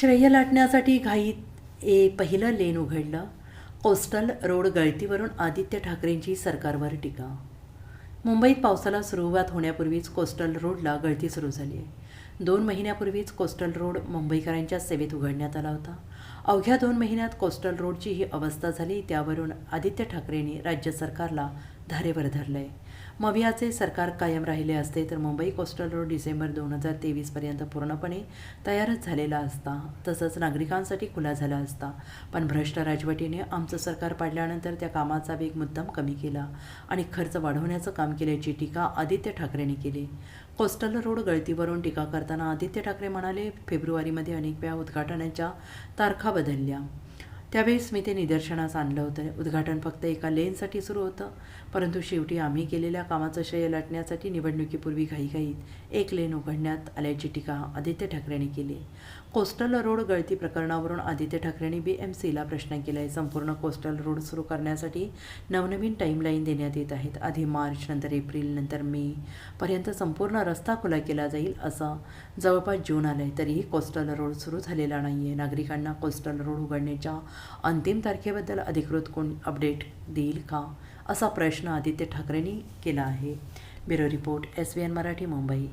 श्रेय लाटण्यासाठी घाईत ए पहिलं लेन उघडलं. कोस्टल रोड गळतीवरून आदित्य ठाकरेंची सरकारवर टीका. मुंबईत पावसाला सुरुवात होण्यापूर्वीच कोस्टल रोडला गळती सुरू झाली. आहे दोन महिन्यापूर्वीच कोस्टल रोड मुंबईकरांच्या सेवेत उघडण्यात आला होता. अवघ्या दोन महिन्यात कोस्टल रोडची ही अवस्था झाली त्यावरून आदित्य ठाकरेंनी राज्य सरकारला धारेवर धरलं आहे मवियाचे सरकार कायम राहिले असते तर मुंबई कोस्टल रोड डिसेंबर दोन हजार तेवीसपर्यंत पूर्णपणे तयारच झालेला असता तसंच नागरिकांसाठी खुला झाला असता. पण भ्रष्ट राजवटीने आमचं सरकार पाडल्यानंतर त्या कामाचा वेग मुद्दाम कमी केला आणि खर्च वाढवण्याचं काम केल्याची टीका आदित्य ठाकरेंनी केली. कोस्टल रोड गळतीवरून टीका करताना आदित्य ठाकरे म्हणाले फेब्रुवारीमध्ये अनेक वेळा उद्घाटनाच्या तारखा बदलल्या. त्यावेळेस मी ते निदर्शनास आणलं होतं. उद्घाटन फक्त एका लेनसाठी सुरू होतं परंतु शेवटी आम्ही केलेल्या कामाचं श्रेय लाटण्यासाठी निवडणुकीपूर्वी घाईघाईत एक लेन उघडण्यात आल्याची टीका आदित्य ठाकरेंनी केली. कोस्टल रोड गळती प्रकरणावरून आदित्य ठाकरेंनी बी एम सीला प्रश्न केला आहे संपूर्ण कोस्टल रोड सुरू करण्यासाठी नवनवीन टाईमलाईन देण्यात येत आहेत. आधी मार्च नंतर एप्रिल नंतर मे पर्यंत संपूर्ण रस्ता खुला केला जाईल असं जवळपास जून आलं आहे तरीही कोस्टल रोड सुरू झालेला नाही आहे नागरिकांना कोस्टल रोड उघडण्याच्या अंतिम तारखेबद्दल अधिकृत कोण अपडेट देईल का असा प्रश्न आदित्य ठाकरेंनी केला आहे. Bureau report S B N Marathi Mumbai.